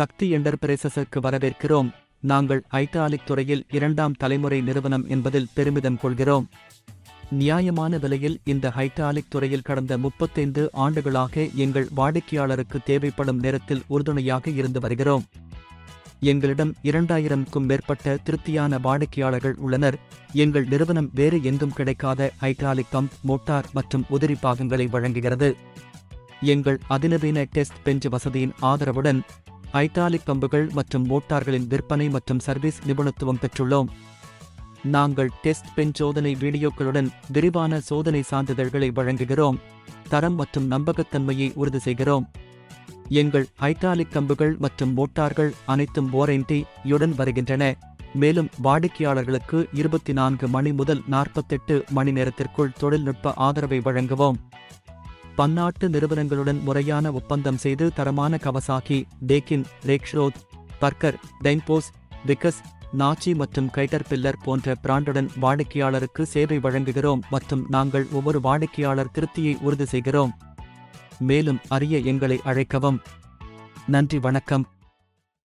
சக்தி என்டர்பிரைசஸுக்கு வரவேற்கிறோம். நாங்கள் ஐட்டாலிக் துறையில் இரண்டாம் தலைமுறை நிறுவனம் என்பதில் பெருமிதம் கொள்கிறோம். நியாயமான விலையில் இந்த ஹைட்டாலிக் துறையில் கடந்த முப்பத்தைந்து ஆண்டுகளாக எங்கள் வாடிக்கையாளருக்கு தேவைப்படும் நேரத்தில் உறுதுணையாக இருந்து வருகிறோம். எங்களிடம் இரண்டாயிரம்க்கும் மேற்பட்ட திருப்தியான வாடிக்கையாளர்கள் உள்ளனர். எங்கள் நிறுவனம் வேறு எங்கும் கிடைக்காத ஹைட்ராலிக் பம்ப் மோட்டார் மற்றும் உதிரி பாகங்களை வழங்குகிறது. எங்கள் அதிநவீன டெஸ்ட் பெஞ்ச் வசதியின் ஆதரவுடன் ஐட்டாலிக் பம்புகள் மற்றும் மோட்டார்களின் விற்பனை மற்றும் சர்வீஸ் நிபுணத்துவம் பெற்றுள்ளோம். நாங்கள் டெஸ்ட் பெண் சோதனை வீடியோக்களுடன் விரிவான சோதனை சான்றிதழ்களை வழங்குகிறோம். தரம் மற்றும் நம்பகத்தன்மையை உறுதி செய்கிறோம். எங்கள் ஹைட்ராலிக் கம்புகள் மற்றும் மோட்டார்கள் அனைத்தும் வாரண்டியுடன் வருகின்றன. மேலும் வாடிக்கையாளர்களுக்கு இருபத்தி நான்கு மணி முதல் நாற்பத்தெட்டு மணி நேரத்திற்குள் தொழில்நுட்ப ஆதரவை வழங்குவோம். பன்னாட்டு நிறுவனங்களுடன் முறையான ஒப்பந்தம் செய்து தரமான கவசாகி டேக்கின் ரேக்ஷ்ரோத் பர்கர் டைன்போஸ் விகஸ் நாச்சி மற்றும் கைட்டர் பில்லர் போன்ற பிராண்டுடன் வாடிக்கையாளருக்கு சேவை வழங்குகிறோம் மற்றும் நாங்கள் ஒவ்வொரு வாடிக்கையாளர் திருப்தியை உறுதி செய்கிறோம். மேலும் அறிய எங்களை அழைக்கவும். நன்றி வணக்கம்.